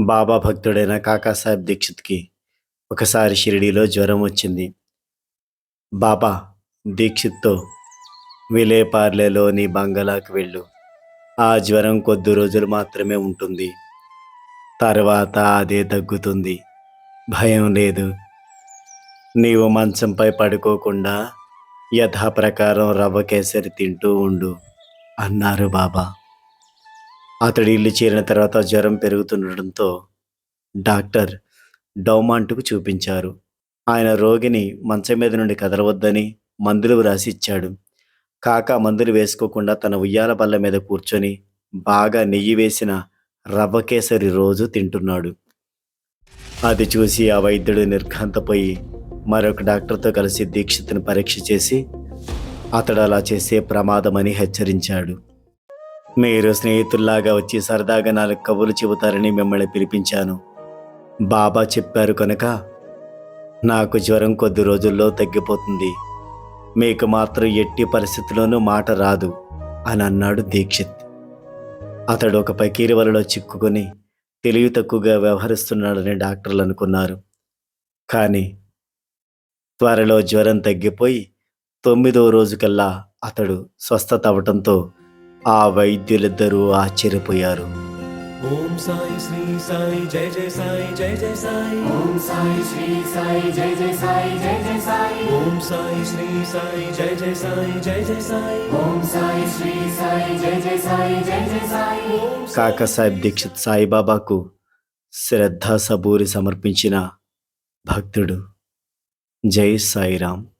బాబా భక్తుడైన కాకాసాహెబ్ దీక్షిత్కి ఒకసారి షిరిడీలో జ్వరం వచ్చింది. బాబా దీక్షిత్తో విలేపార్లేలోని బంగళాకు వెళ్ళు. ఆ జ్వరం కొద్ది రోజులు మాత్రమే ఉంటుంది. తర్వాత అదే తగ్గుతుంది. భయం లేదు. నీవు మంచంపై పడుకోకుండా యథాప్రకారం రవ్వ కేసరి తింటూ ఉండు అన్నారు బాబా. అతడు ఇల్లు చేరిన తర్వాత జ్వరం పెరుగుతుండటంతో డాక్టర్ డౌమాంటుకు చూపించారు. ఆయన రోగిని మంచం మీద నుండి కదలవద్దని మందులు వ్రాసి ఇచ్చాడు. కాక మందులు వేసుకోకుండా తన ఉయ్యాల బల్ల మీద కూర్చొని బాగా నెయ్యి వేసిన రవ్వ కేసరి రోజు తింటున్నాడు. అది చూసి ఆ వైద్యుడు నిర్ఘాంతపోయి మరొక డాక్టర్తో కలిసి దీక్షితుని పరీక్ష చేసి అతడు అలా చేసే ప్రమాదమని హెచ్చరించాడు. మీరు స్నేహితుల్లాగా వచ్చి సరదాగా నాలుగు కబుర్లు చెబుతారని మిమ్మల్ని పిలిపించాను. బాబా చెప్పారు కనుక నాకు జ్వరం కొద్ది రోజుల్లో తగ్గిపోతుంది. మీకు మాత్రం ఎట్టి పరిస్థితుల్లోనూ మాట రాదు అని అన్నాడు దీక్షిత్. అతడు ఒక పకీరి వలలో చిక్కుకొని తెలివి తక్కువగా వ్యవహరిస్తున్నాడని డాక్టర్లు అనుకున్నారు. కానీ త్వరలో జ్వరం తగ్గిపోయి తొమ్మిదవ రోజుకల్లా అతడు స్వస్థత అవటంతో ఆ వైద్యులిద్దరూ ఆశ్చర్యపోయారు. ఓం సాయి శ్రీ సాయి జయ జయ సాయి జయ జయ సాయి. ఓం సాయి శ్రీ సాయి జయ జయ సాయి జయ జయ సాయి. ఓం సాయి శ్రీ సాయి జయ జయ సాయి జయ జయ సాయి. ఓం సాయి శ్రీ సాయి జయ జయ సాయి జయ జయ సాయి. ఓం కాకసాహెబ్ దీక్షిత్ సాయిబాబాకు శ్రద్ధ సబూరి సమర్పించిన భక్తుడు జై సాయిరాం ఓం సాయి శ్రీ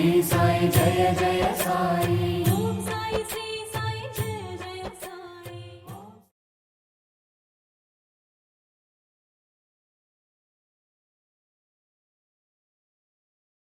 జయ జయ సాయి ఓం సాయి